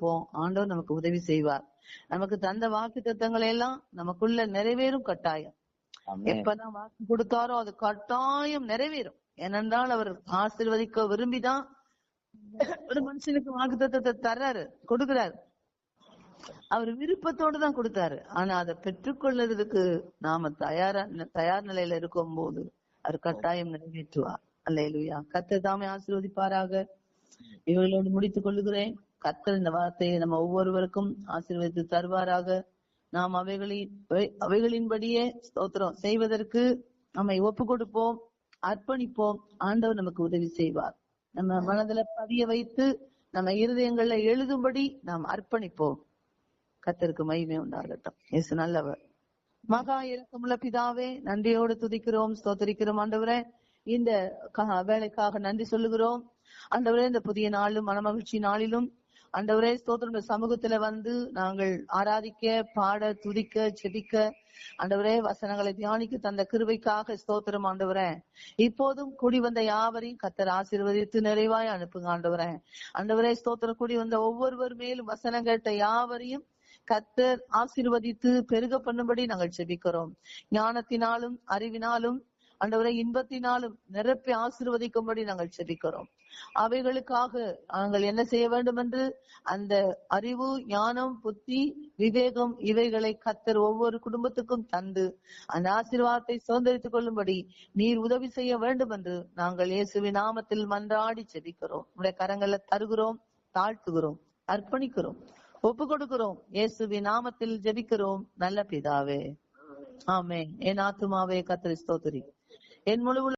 கொடுப்போம் ஆண்டவர் நமக்கு உதவி செய்வார். நமக்கு தந்த வாக்கு தத்தங்களை எல்லாம் நமக்குள்ள நிறைவேறும் கட்டாயம். எப்பதான் வாக்கு கொடுத்தாரோ அது கட்டாயம் நிறைவேறும். ஏனென்றால் அவர் ஆசீர்வதிக்க விரும்பிதான் ஒரு மனுஷனுக்கு வாக்கு தத்தத்தை தர்றாரு கொடுக்கிறாரு. அவர் விருப்பத்தோடு தான் கொடுத்தாரு. ஆனா அதை பெற்றுக்கொள்றதுக்கு நாம தயாரா தயார் நிலையில இருக்கும் போது அவர் கட்டாயம் நிறைவேற்றுவார். அல்லேலூயா. கர்த்தர் தாமே ஆசீர்வதிப்பாராக. இவர்களோடு முடித்துக் கொள்ளுகிறேன். கர்த்தர் இந்த வார்த்தையை நம்ம ஒவ்வொருவருக்கும் ஆசீர்வதித்து தருவாராக. நாம் அவைகளின் அவைகளின்படியே ஸ்தோத்திரம் செய்வதற்கு நம்மை ஒப்பு கொடுப்போம் அர்ப்பணிப்போம். ஆண்டவர் நமக்கு உதவி செய்வார். நம்ம மனதுல பதிய வைத்து நம்ம இருதயங்கள்ல எழுதும்படி நாம் அர்ப்பணிப்போம். கத்தருக்கு மகிமை உண்டாகட்டும். இயேசு நல்லவர். மகா இரக்கமுள்ள பிதாவே நன்றியோடு துதிக்கிறோம் ஸ்தோத்தரிக்கிறோம் ஆண்டவரே. இந்த வேலைக்காக நன்றி சொல்லுகிறோம். ஆண்டவரே இந்த புதிய நாளும் மனமகிழ்ச்சி நாளிலும் அண்டவரே ஸ்தோத்திரம் சமூகத்துல வந்து நாங்கள் ஆராதிக்க பாட துதிக்க செபிக்க அண்டவரே வசனங்களை தியானிக்க தந்த கிருவைக்காக ஸ்தோத்திரம் ஆண்டவரே. இப்போதும் கூடி வந்த யாவரையும் கத்தர் ஆசீர்வதித்து நிறைவாய் அனுப்புங்க ஆண்டவரே. அண்டவரே ஸ்தோத்திரம். கூடி வந்த ஒவ்வொருவர் மேலும் வசனம் கேட்ட யாவரையும் கத்தர் ஆசீர்வதித்து பெருக பண்ணும்படி நாங்கள் செபிக்கிறோம் ஞானத்தினாலும் அறிவினாலும் ஆண்டவரை இன்பத்தினாலும் நிரப்பி ஆசீர்வதிக்கும்படி நாங்கள் செபிக்கிறோம். அவைகளுக்காக நாங்கள் என்ன செய்ய வேண்டும் என்று அந்த அறிவு ஞானம் புத்தி விவேகம் இவைகளை கத்தர் ஒவ்வொரு குடும்பத்துக்கும் தந்து அந்த ஆசீர்வாதத்தை சுதந்திரித்துக் கொள்ளும்படி நீர் உதவி செய்ய வேண்டும் என்று நாங்கள் இயேசுவின் நாமத்தில் மன்றாடி செபிக்கிறோம். உடைய கரங்களை தருகிறோம் தாழ்த்துகிறோம் அர்ப்பணிக்கிறோம் ஒப்பு கொடுக்கிறோம் இயேசுவின் நாமத்தில் ஜெபிக்கிறோம். நல்ல பிதாவே. ஆமென். என் ஆத்துமாவே கத்திரி ஸ்தோத்திரி. என் முழு